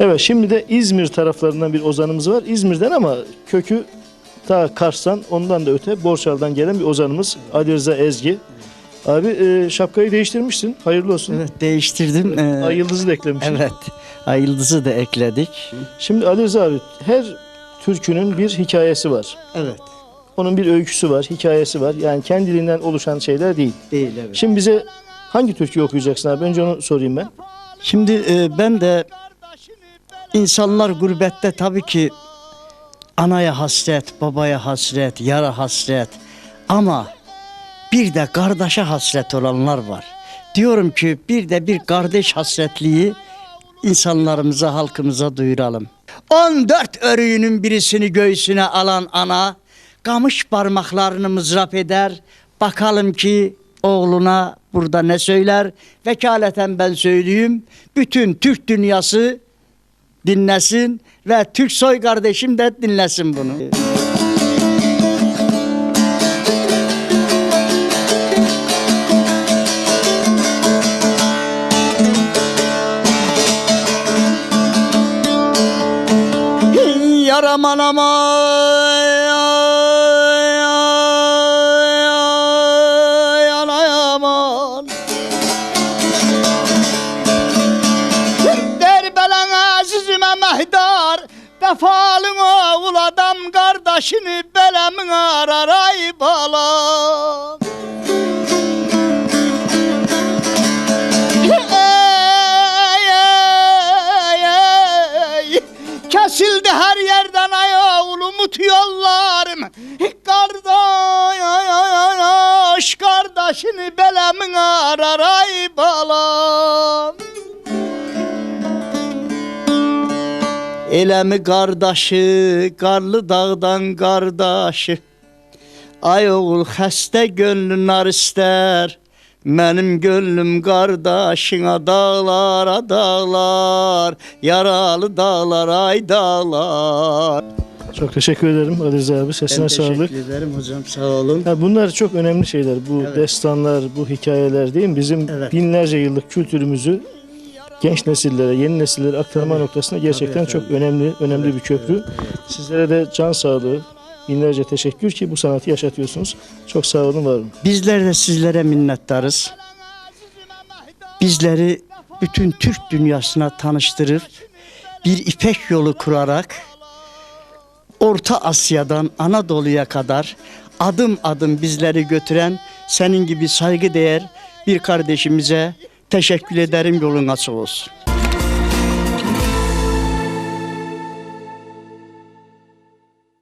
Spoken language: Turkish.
Evet şimdi de İzmir taraflarından bir ozanımız var. İzmir'den ama kökü ta Kars'tan ondan da öte Borçal'dan gelen bir ozanımız Ali Rıza Ezgi. Abi e, şapkayı değiştirmişsin. Hayırlı olsun. Evet değiştirdim. Ee, Ay yıldızı da eklemişsin. evet. Ay yıldızı da ekledik. Şimdi Ali Rıza abi her türkünün bir hikayesi var. Evet. Onun bir öyküsü var, hikayesi var. Yani kendiliğinden oluşan şeyler değil. Değil evet. Şimdi bize hangi türküyü okuyacaksın abi? Önce onu sorayım ben. Şimdi e, ben de insanlar gurbette tabii ki anaya hasret, babaya hasret, yara hasret ama bir de kardeşe hasret olanlar var. Diyorum ki bir de bir kardeş hasretliği insanlarımıza, halkımıza duyuralım. 14 örüğünün birisini göğsüne alan ana kamış parmaklarını mızrap eder. Bakalım ki oğluna burada ne söyler? Vekaleten ben söyleyeyim. Bütün Türk dünyası dinlesin ve Türk soy kardeşim de dinlesin bunu. Yaraman aman Vefalın oğul adam kardeşini belemin arar ay balam Ey, ey, ey. Kesildi her yerden ay oğlumut yollarım Kardeş kardeşini belemin arar Elemi kardeşi, karlı dağdan kardeşi Ay oğul xəstə gönlün nar istər Mənim gönlüm qardaşına dağlar, dağlar Yaralı dağlar, ay dağlar Çok teşekkür ederim Rıza abi. Sesine sağlık. ederim hocam, sağ olun. Ya bunlar çok önemli şeyler. Bu Evet. destanlar, bu hikayeler değil mi? Bizim Evet. binlerce yıllık kültürümüzü genç nesillere, yeni nesillere aktarma noktasında gerçekten Tabii çok önemli, önemli bir köprü. Sizlere de can sağlığı, binlerce teşekkür ki bu sanatı yaşatıyorsunuz. Çok sağ olun, var olun. Bizler de sizlere minnettarız. Bizleri bütün Türk dünyasına tanıştırıp bir ipek yolu kurarak Orta Asya'dan Anadolu'ya kadar adım adım bizleri götüren senin gibi saygıdeğer bir kardeşimize teşekkür ederim yolun açık olsun.